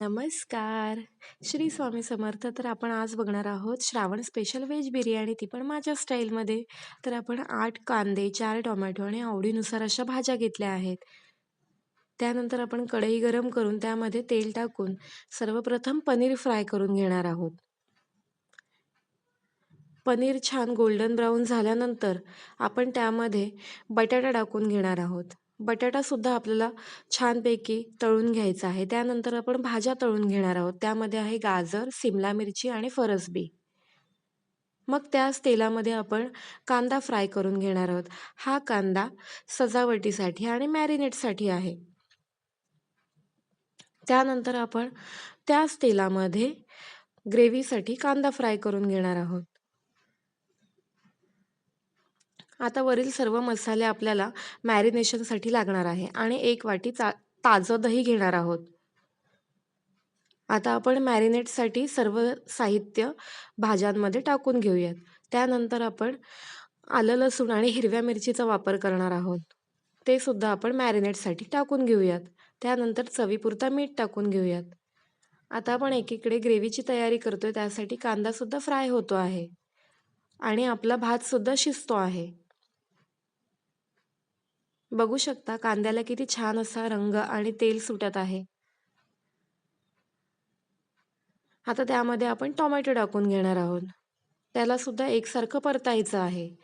नमस्कार. श्री स्वामी समर्थ तर आपण आज बघणार आहोत श्रावण स्पेशल व्हेज बिर्याणी. ती पण माझ्या स्टाईलमध्ये तर आपण आठ कांदे चार टोमॅटो आणि आवडीनुसार अशा भाज्या घेतल्या आहेत. त्यानंतर आपण कढई गरम करून त्यामध्ये तेल टाकून सर्वप्रथम पनीर फ्राय करून घेणार आहोत. पनीर छान गोल्डन ब्राऊन झाल्यानंतर आपण त्यामध्ये बटाटा टाकून घेणार आहोत. बटाटासुद्धा आपल्याला छानपैकी तळून घ्यायचा आहे. त्यानंतर आपण भाज्या तळून घेणार आहोत. त्यामध्ये आहे गाजर सिमला मिरची आणि फरसबी. मग त्याच तेलामध्ये आपण कांदा फ्राय करून घेणार आहोत. हा कांदा सजावटीसाठी आणि मॅरिनेटसाठी आहे. त्यानंतर आपण त्याच तेलामध्ये ग्रेव्हीसाठी कांदा फ्राय करून घेणार आहोत. आता वरील सर्व मसाले आपल्याला मॅरिनेशनसाठी लागणार आहे आणि एक वाटी चा ताजं दही घेणार आहोत. आता आपण मॅरिनेटसाठी सर्व साहित्य भाज्यांमध्ये टाकून घेऊयात. त्यानंतर आपण आलं लसूण आणि हिरव्या मिरचीचा वापर करणार आहोत. ते सुद्धा आपण मॅरिनेटसाठी टाकून घेऊयात. त्यानंतर चवीपुरता मीठ टाकून घेऊयात. आता आपण एकीकडे ग्रेव्हीची तयारी करतोय त्यासाठी कांदासुद्धा फ्राय होतो आहे. आणि आपला भातसुद्धा शिजतो आहे. बघू शकता कांद्याला किती छान असा रंग आणि तेल सुटत आहे. आता त्यामध्ये आपण टोमॅटो टाकून घेणार आहोत. त्याला सुद्धा एकसारखं परतायचं आहे.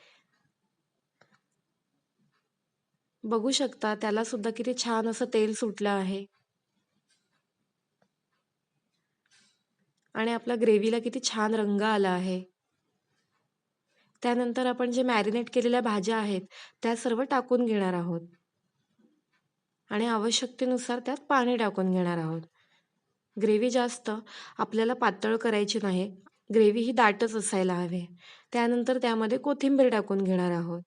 बघू शकता त्याला सुद्धा किती छान असं तेल सुटलं आहे. आणि आपल्या ग्रेव्हीला किती छान रंग आला आहे. त्यानंतर आपण जे मॅरिनेट केलेल्या भाज्या आहेत त्या सर्व टाकून घेणार आहोत. आणि आवश्यकतेनुसार त्यात पाणी टाकून घेणार आहोत. ग्रेव्ही जास्त आपल्याला पातळ करायची नाही. ग्रेव्ही ही दाटच असायला हवे. त्यानंतर त्यामध्ये कोथिंबीर टाकून घेणार आहोत.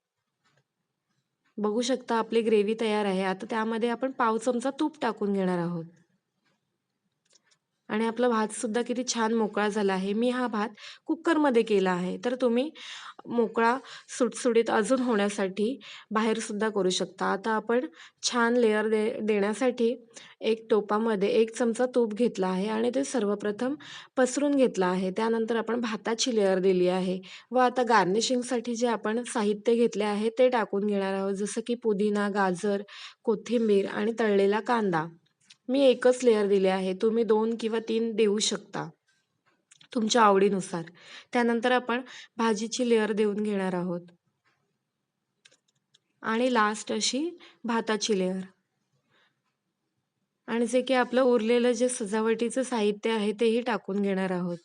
बघू शकता आपली ग्रेव्ही तयार आहे. आता त्यामध्ये आपण पाव चमचा तूप टाकून घेणार आहोत. आणि आपला भातसुद्धा किती छान मोकळा झाला आहे. मी हा भात कुकरमध्ये केला आहे. तर तुम्ही मोकळा सुटसुटीत अजून होण्यासाठी बाहेरसुद्धा करू शकता. आता आपण छान लेअर दे देण्यासाठी एक टोपामध्ये एक चमचा तूप घेतला आहे आणि ते सर्वप्रथम पसरून घेतलं आहे. त्यानंतर आपण भाताची लेअर दिली आहे व आता गार्निशिंगसाठी जे आपण साहित्य घेतले आहे ते टाकून घेणार आहोत. जसं की पुदिना गाजर कोथिंबीर आणि तळलेला कांदा. मी एकच लेअर दिले आहे. तुम्ही दोन किंवा तीन देऊ शकता. तुमच्या आवडीनुसार. त्यानंतर आपण भाजीची लेअर देऊन घेणार आहोत. आणि लास्ट अशी भाताची लेअर आणि जे की आपलं उरलेलं जे सजावटीचं साहित्य आहे तेही टाकून घेणार आहोत.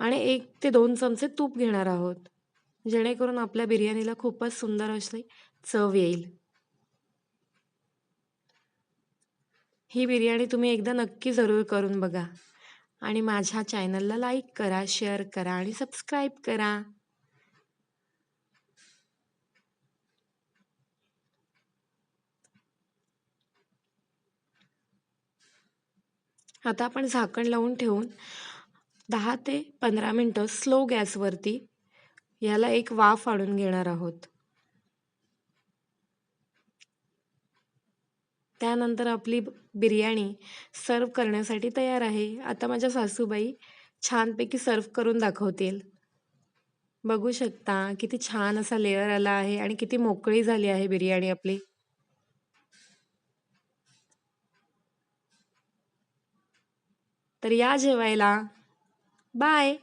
आणि एक ते दोन चमचे तूप घेणार आहोत. जेणेकरून आपल्या बिर्याणीला खूपच सुंदर अशी चव येईल. ही बिर्याणी तुम्ही एकदा नक्की जरूर करून बघा. आणि माझ्या चॅनलला लाईक करा शेअर करा आणि सबस्क्राईब करा. आता आपण झाकण लावून ठेवून दहा ते पंधरा मिनटं स्लो गॅसवरती याला एक वाफ आणून घेणार आहोत. त्यानंतर आपली बिर्याणी सर्व करण्यासाठी तयार आहे. आता माझ्या सासूबाई छानपैकी सर्व करून दाखवतील. बघू शकता किती छान असा लेअर आला आहे आणि किती मोकळी झाली आहे बिर्याणी आपली. तर या जेवायला. बाय